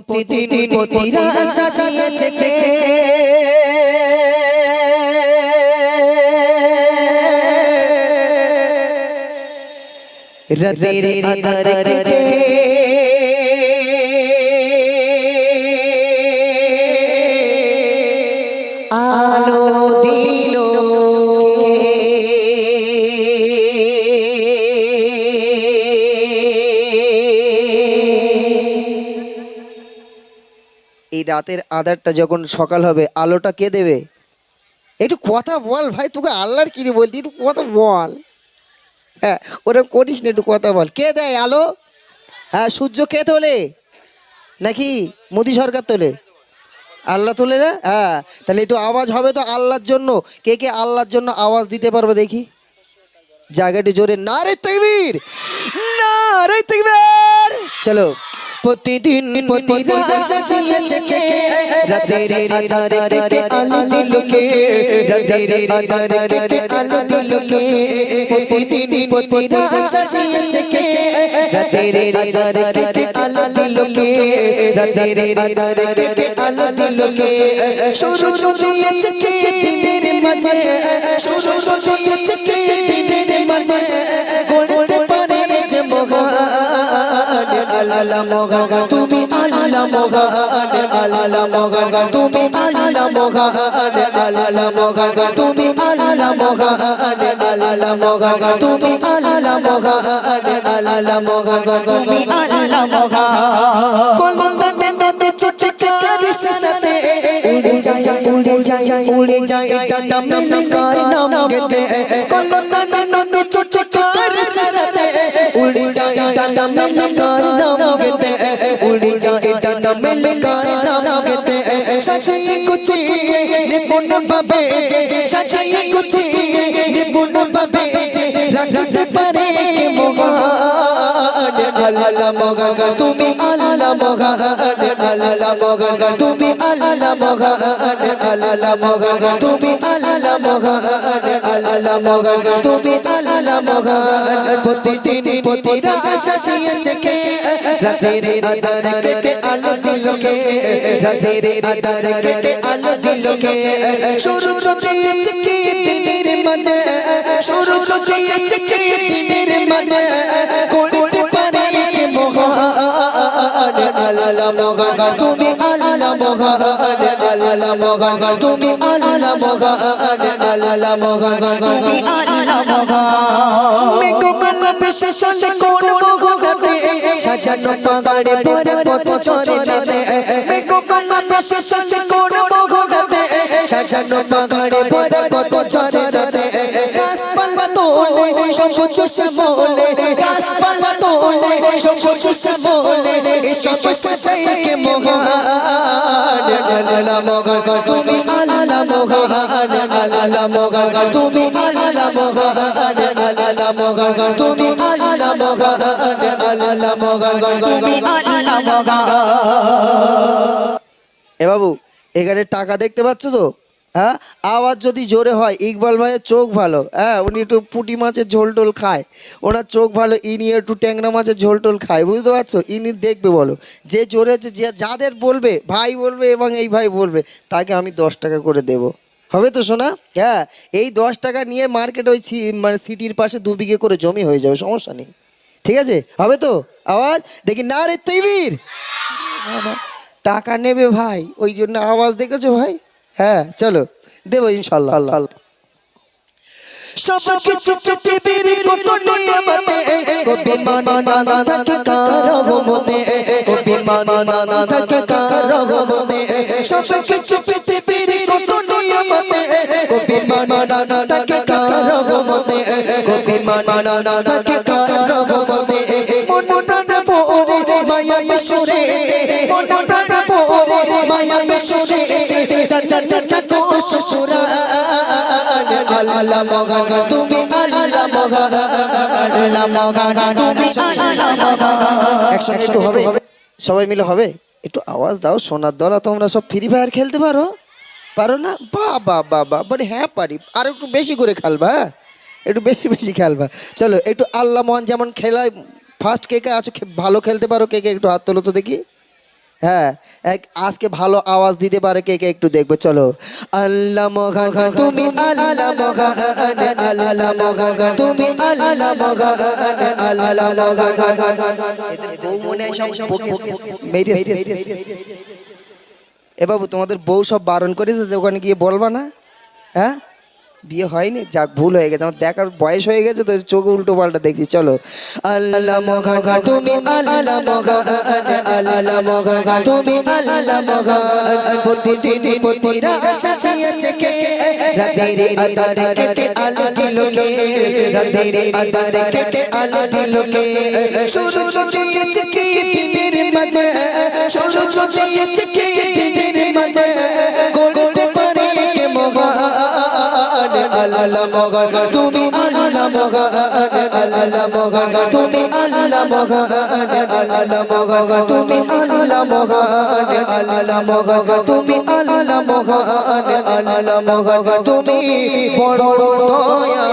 প্রতিদিন প্রতিরা সাজিয়েছে রাতের আধার রাতের আধারটা যখন সকাল হবে, আলোটা কে দেবে? একটু কথা বল ভাই, তোকে আল্লাহর কিনে বলতি একটু কথা বল। হ্যাঁ ওরকম করিস না, একটু কথা বল। কে দেয় আলো? হ্যাঁ সূর্য কে তোলে? নাকি মোদি সরকার তোলে? আল্লাহ তোলে না? হ্যাঁ তাহলে একটু আওয়াজ হবে তো আল্লাহর জন্য। কে কে আল্লাহর জন্য আওয়াজ দিতে পারবে দেখি? জায়গাটি জোরে। না রে তকবীর! না রে তকবীর! চলো। প্রতিদিন রাতের আধারে কেটে আলো দিল রাতের আধারে কেটে আলো দিল প্রতিদিন রাতের আধারে কেটে আলো দিল রাতের আধারে কেটে আলো দিল কে? সূর্য দিয়েছে কে দিনের মাঝে। সূর্য দিনের মাঝে। মগান তুমি আল্লাহ মগান আল্লাহ মগান তুমি আল্লাহ মগান আল্লাহ মগান তুমি আল্লাহ মগান আল্লাহ মগান তুমি আল্লাহ মগান আল্লাহ মগান তুমি আল্লাহ মগান যায় উড়ে যায় উড়ে যায় কার নাম তুমি আল্লাহ আল্লাহ মগান তুমি আল্লাহ মগান আল্লাহ মগান তুমি আল্লাহ মগান আল্লাহ মগান তুমি আল্লাহ মগান প্রতিদিন প্রতিরা সাজিয়েছে কে? রাতের আধার কেটে আলো দিল কে? রাতের আধার কেটে আলো দিল কে? সূর্য দিয়েছে কে দিনের মাঝে? সূর্য দিয়েছে কে দিনের মাঝে? করতে পারে আল্লাহ মগান তুমি আল্লাহ মগান আল্লাহ মগান তুমি আল্লাহ মগান আল্লাহ মগান তুমি আল্লাহ মগান মেঘ মালা পেশে সজে কোন মগনাতে সাজানো পাগাড়ে পরে পথ চরে যাবে মেঘ মালা পেশে সজে কোন মগনাতে সাজানো পাগাড়ে পরে পথ চরে যাবে এ বাবু এখানে টাকা দেখতে পাচ্ছ তো? হ্যাঁ? আওয়াজ যদি জোরে হয়, ইকবাল ভাইয়ের চোখ ভালো। হ্যাঁ উনি একটু পুঁটি মাছের ঝোল টোল খায়। ওনার চোখ ভালো, ইনি একটু ট্যাংরা মাছের ঝোল টোল খায়। বুঝতে পারছ? ইনি দেখবে বলো। যে জোরে হচ্ছে যে যাদের বলবে, ভাই বলবে এবং এই ভাই বলবে, তাকে আমি দশ টাকা করে দেব। হবে তো শোনা হ্যাঁ এই দশ টাকা নিয়ে মার্কেট ওই মানে সিটির পাশে দু বিঘে করে জমি হয়ে যাবে, সমস্যা নেই। ঠিক আছে? হবে তো? আওয়াজ? দেখি না রে তৈবির টাকা নেবে ভাই, ওই জন্য আওয়াজ দেখেছ ভাই? হ্যাঁ চলো দেবো ইনশাল্লাহ। মায়া মায়া বিশ্বরে। সবাই মিলে হবে? একটু আওয়াজ দাও, সোনার দলা তোমরা সব ফ্রি ফায়ার খেলতে পারো। পারো না? বা বা বা বা, বলে হ্যাঁ পারি। আর একটু বেশি করে খেলবা হ্যাঁ? একটু বেশি বেশি খেলবা। চলো, একটু আল্লাহ মহান যেমন খেলায় ফার্স্ট কে কে আছো ভালো খেলতে পারো, কে কে একটু হাত তোলো তো দেখি। হ্যাঁ এক- আজকে ভালো আওয়াজ দিতে পারে কে কে একটু দেখবে, চলো। আল্লাহ মগান তুমি আল্লাহ মগান আল্লাহ মগান তুমি আল্লাহ মগান আল্লাহ মগান এদের বউ মনে সব মেরেছে। এ বাবু, তোমাদের বউ সব বারণ করেছে যে ওখানে গিয়ে বলবা না? হ্যাঁ? বিয়ে হয়নি, যাক, ভুল হয়ে গেছে, আমার দেখার বয়স হয়ে গেছে, তো চোখে উল্টো পাল্টা দেখছি, চলো। আল্লাহ করতে আল্লাহ মগা তুমি আল্লাহ মগা আল্লাহ মগা তুমি আল্লাহ মগা আল্লাহ মগা তুমি আল্লাহ মগা আল্লাহ মগা তুমি আল্লাহ মগা আল্লাহ মগা তুমি বড় দয়া